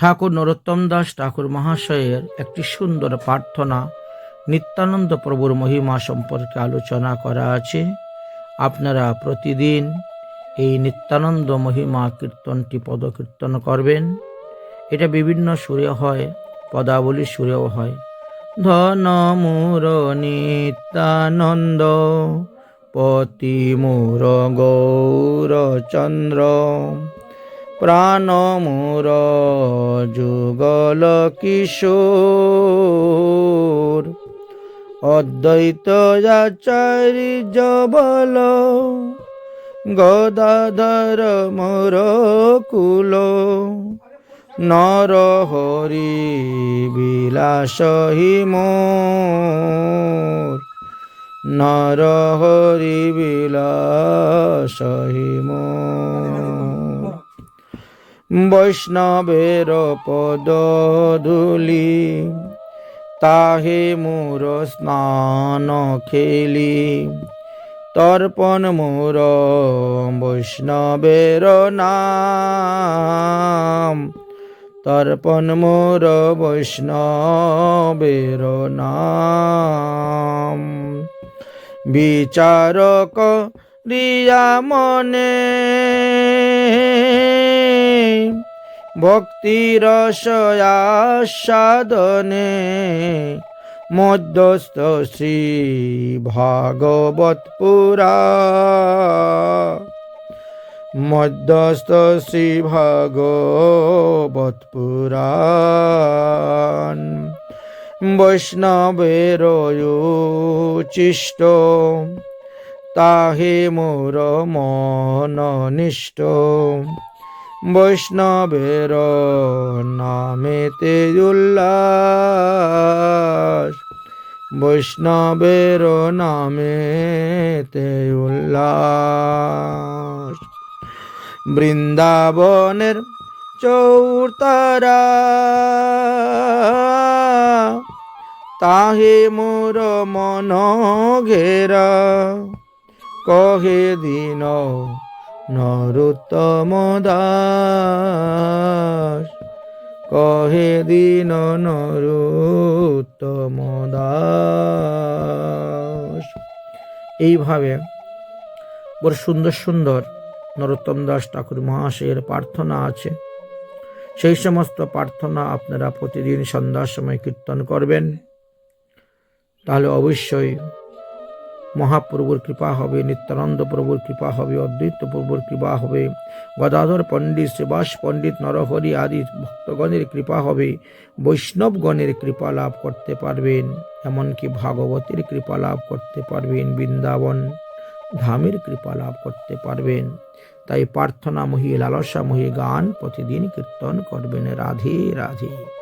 ঠাকুর নরোত্তম দাস ঠাকুর মহাশয়ের একটি সুন্দর প্রার্থনা নিত্যানন্দ প্রভুর মহিমা সম্পর্কে আলোচনা করা আছে। আপনারা প্রতিদিন এই নিত্যানন্দ মহিমা কীর্তনটি পদকীর্তন করবেন। এটা বিভিন্ন সুরে হয় পদাবলী সুরেও হয়। ধন মুর নিত্যানন্দ, পতি মুর গৌরচন্দ্র। প্রাণ মোর যুগল কিশোর। অদ্বৈত আচার্য বল, গদাধর মোর কুল। নর হরি বিলাস হি মোর। নর হরি বিলাস হি মোর। বৈষ্ণবের পদ ধুলি, তাহে মোর স্নান খেলি। তর্পণ মোর বৈষ্ণবের নাম, তর্পণ মোর বৈষ্ণবের নাম। বিচারক রিয়া মনে ভক্তির সাধনে মধ্যস্থ শ্রী ভাগবত পুরা। মধ্যস্থ শ্রী ভাগবত পুরাণ। বৈষ্ণবের চিষ্ট তাহে মোর মন নিষ্ঠ বৈষ্ণবের নামেতে উল্লাস বৈষ্ণবের নামেতে উল্লাস বৃন্দাবনের চৌতারা। তাহে মোর মন ঘেরা। কহে দিন নরোত্তম দাস। কহে দিন নরোত্তম দাস। এইভাবে বড় সুন্দর সুন্দর নরোত্তম দাস ঠাকুর মহাশয়ের প্রার্থনা আছে। সেই সমস্ত প্রার্থনা আপনারা প্রতিদিন সন্ধ্যার সময় কীর্তন করবেন। তাহলে অবশ্যই মহাপ্রভুর কৃপা হবে, নিত্যানন্দ প্রভুর কৃপা হবে, অদ্বৈত প্রভুর কৃপা হবে, গদাধর পণ্ডিত শ্রীবাস পণ্ডিত, নরহরি আদি ভক্তগণের কৃপা হবে, বৈষ্ণবগণের কৃপা লাভ করতে পারবেন, এমনকি ভাগবতের কৃপা লাভ করতে পারবেন, বৃন্দাবন ধামের কৃপা লাভ করতে পারবেন। তাই প্রার্থনাময়ী লালসাময়ী গান প্রতিদিন কীর্তন করবেন। রাধে রাধে।